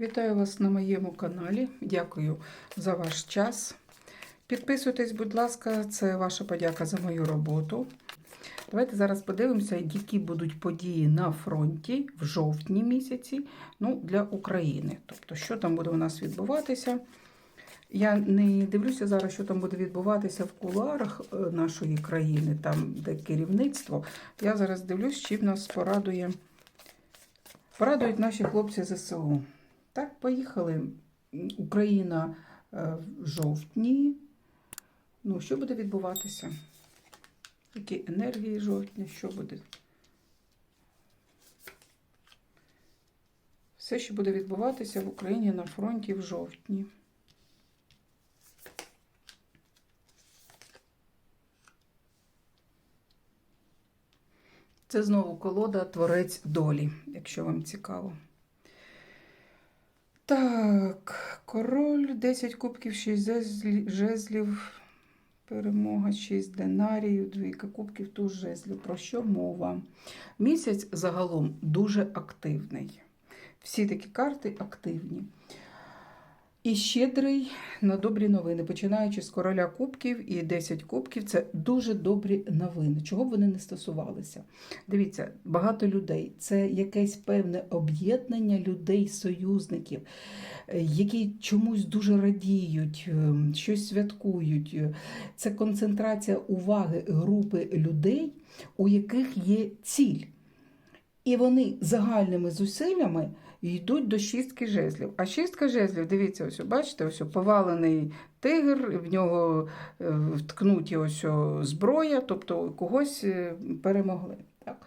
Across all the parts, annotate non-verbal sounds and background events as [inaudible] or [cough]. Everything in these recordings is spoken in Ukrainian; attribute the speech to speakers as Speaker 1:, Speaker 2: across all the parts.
Speaker 1: Вітаю вас на моєму каналі. Дякую за ваш час. Підписуйтесь, будь ласка, це ваша подяка за мою роботу. Давайте зараз подивимося, які будуть події на фронті в жовтні місяці ну, для України. Тобто, що там буде у нас відбуватися. Я не дивлюся зараз, що там буде відбуватися в кулуарах е, нашої країни, там де керівництво. Я зараз дивлюсь, чим нас порадує. Порадують наші хлопці ЗСУ. Так, поїхали. Україна е, в жовтні. Ну, що буде відбуватися? Які енергії жовтня, що буде? Все, що буде відбуватися в Україні на фронті в жовтні. Це знову колода Творець долі, якщо вам цікаво. Так, король, 10 кубків, 6 жезлів, перемога, 6 динарів, двійка кубків, туз жезлів. Про що мова? Місяць загалом дуже активний. Всі такі карти активні. І щедрий на добрі новини, починаючи з короля кубків і 10 кубків, це дуже добрі новини. Чого б вони не стосувалися? Дивіться, багато людей це якесь певне об'єднання людей, союзників, е, які чомусь дуже радіють, е, щось святкують. Це концентрація уваги групи людей, у яких є ціль. І вони загальними зусиллями йдуть до шістки жезлів. А шістка жезлів, дивіться, ось, бачите, ось повалений тигр, в нього е, вткнуті ось зброя, тобто когось е, перемогли. Так.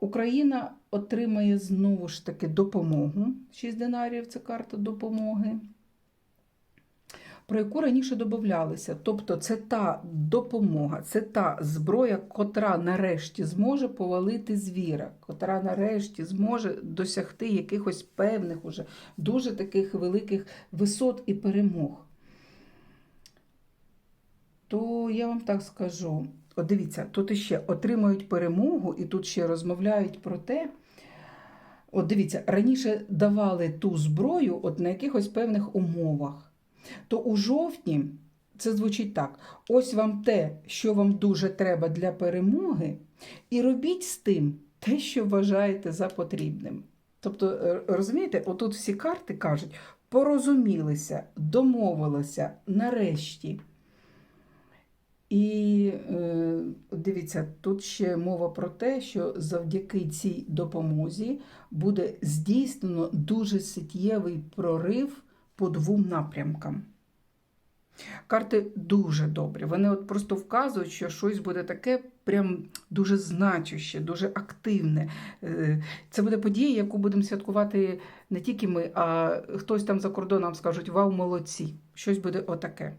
Speaker 1: Україна отримає знову ж таки допомогу. 6 динарів це карта допомоги. Про яку раніше додавалися. Тобто це та допомога, це та зброя, котра нарешті зможе повалити звіра, котра нарешті зможе досягти якихось певних уже дуже таких великих висот і перемог. То я вам так скажу: от дивіться, тут іще отримають перемогу, і тут ще розмовляють про те. От дивіться, раніше давали ту зброю от на якихось певних умовах. То у жовтні це звучить так: ось вам те, що вам дуже треба для перемоги, і робіть з тим те, що вважаєте за потрібним. Тобто, е, розумієте, отут всі карти кажуть, порозумілися, домовилися нарешті. І е, дивіться, тут ще мова про те, що завдяки цій допомозі буде здійснено дуже суттєвий прорив по двом напрямкам. Карти дуже добрі. Вони от просто вказують, що щось буде таке прям дуже значуще, дуже активне. Е, Це буде подія, яку будемо святкувати не тільки ми, а хтось там за кордоном скажуть Вау, молодці! Щось буде отаке.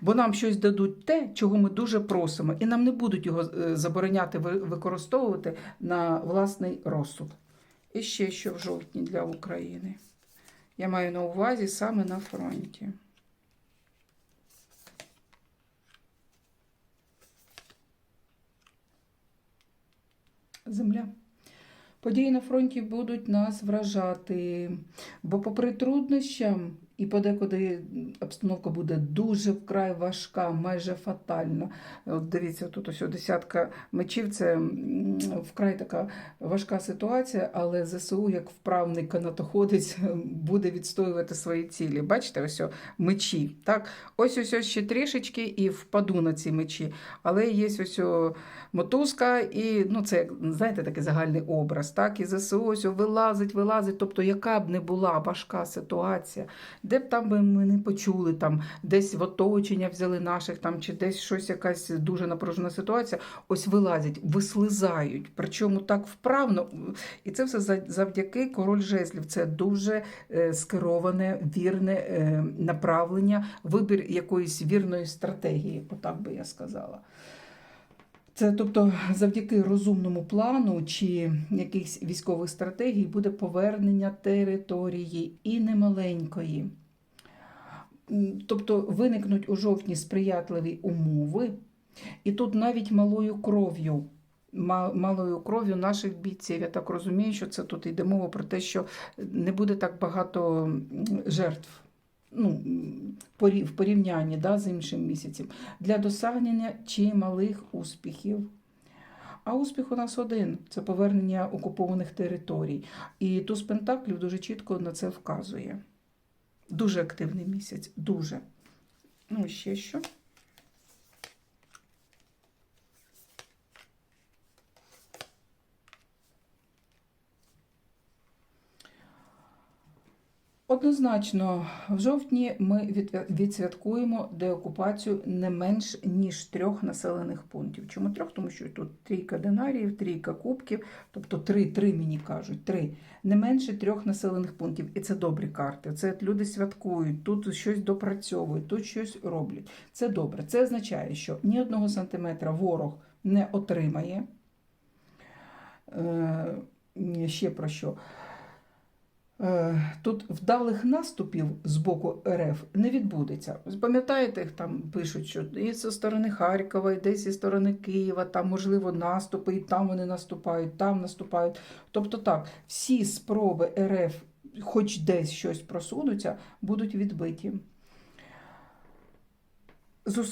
Speaker 1: Бо нам щось дадуть те, чого ми дуже просимо, і нам не будуть його е, забороняти використовувати на власний розсуд. І ще що в жовтні для України. Я маю на увазі саме на фронті. Земля. Події на фронті будуть нас вражати, бо попри труднощам і подекуди обстановка буде дуже вкрай важка, майже фатальна. От дивіться, тут ось десятка мечів це вкрай така важка ситуація, але ЗСУ, як вправний канатоходець, [laughs] буде відстоювати свої цілі. Бачите, ось мечі. Так? Ось ось ось ще трішечки і впаду на ці мечі. Але є ось мотузка, і ну, це, знаєте, такий загальний образ. Так? І ЗСУ ось вилазить, вилазить. Тобто, яка б не була важка ситуація, де б там би ми не почули, там десь в оточення взяли наших, там, чи десь щось якась дуже напружена ситуація, ось вилазять, вислизають. Причому так вправно. І це все за- завдяки король жезлів. Це дуже е, скероване, вірне е, направлення, вибір якоїсь вірної стратегії, отак би я сказала. Це тобто завдяки розумному плану чи якихось військових стратегій буде повернення території і немаленької. Тобто виникнуть у жовтні сприятливі умови, і тут навіть малою кров'ю малою кров'ю наших бійців. Я так розумію, що це тут йде мова про те, що не буде так багато жертв. Ну, в порівнянні да, з іншим місяцем для досягнення чималих успіхів. А успіх у нас один це повернення окупованих територій. І туз Пентаклів дуже чітко на це вказує. Дуже активний місяць, дуже. Ну, ще що? Однозначно, в жовтні ми відсвяткуємо деокупацію не менш ніж трьох населених пунктів. Чому трьох? Тому що тут трійка динаріїв, трійка кубків, тобто три, три мені кажуть, три. Не менше трьох населених пунктів. І це добрі карти. Це люди святкують, тут щось допрацьовують, тут щось роблять. Це добре. Це означає, що ні одного сантиметра ворог не отримає. Е, ще про що? Е, Тут вдалих наступів з боку РФ не відбудеться. Пам'ятаєте, там пишуть, що і зі сторони Харкова, і десь зі сторони Києва, там можливо наступи, і там вони наступають, там наступають. Тобто так, всі спроби РФ, хоч десь щось просунуться, будуть відбиті.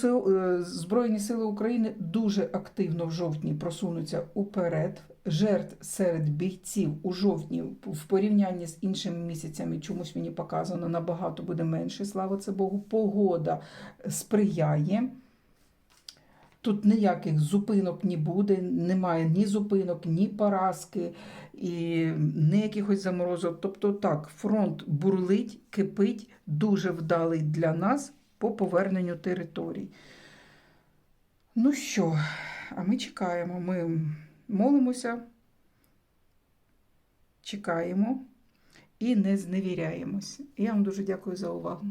Speaker 1: Е, Збройні сили України дуже активно в жовтні просунуться уперед. Жертв серед бійців у жовтні в порівнянні з іншими місяцями чомусь мені показано набагато буде менше, слава це Богу. Погода сприяє. Тут ніяких зупинок не буде, немає ні зупинок, ні поразки, і ні якихось заморозок. Тобто так, фронт бурлить, кипить, дуже вдалий для нас по поверненню територій. Ну що, а ми чекаємо, ми молимося, чекаємо і не зневіряємось. Я вам дуже дякую за увагу.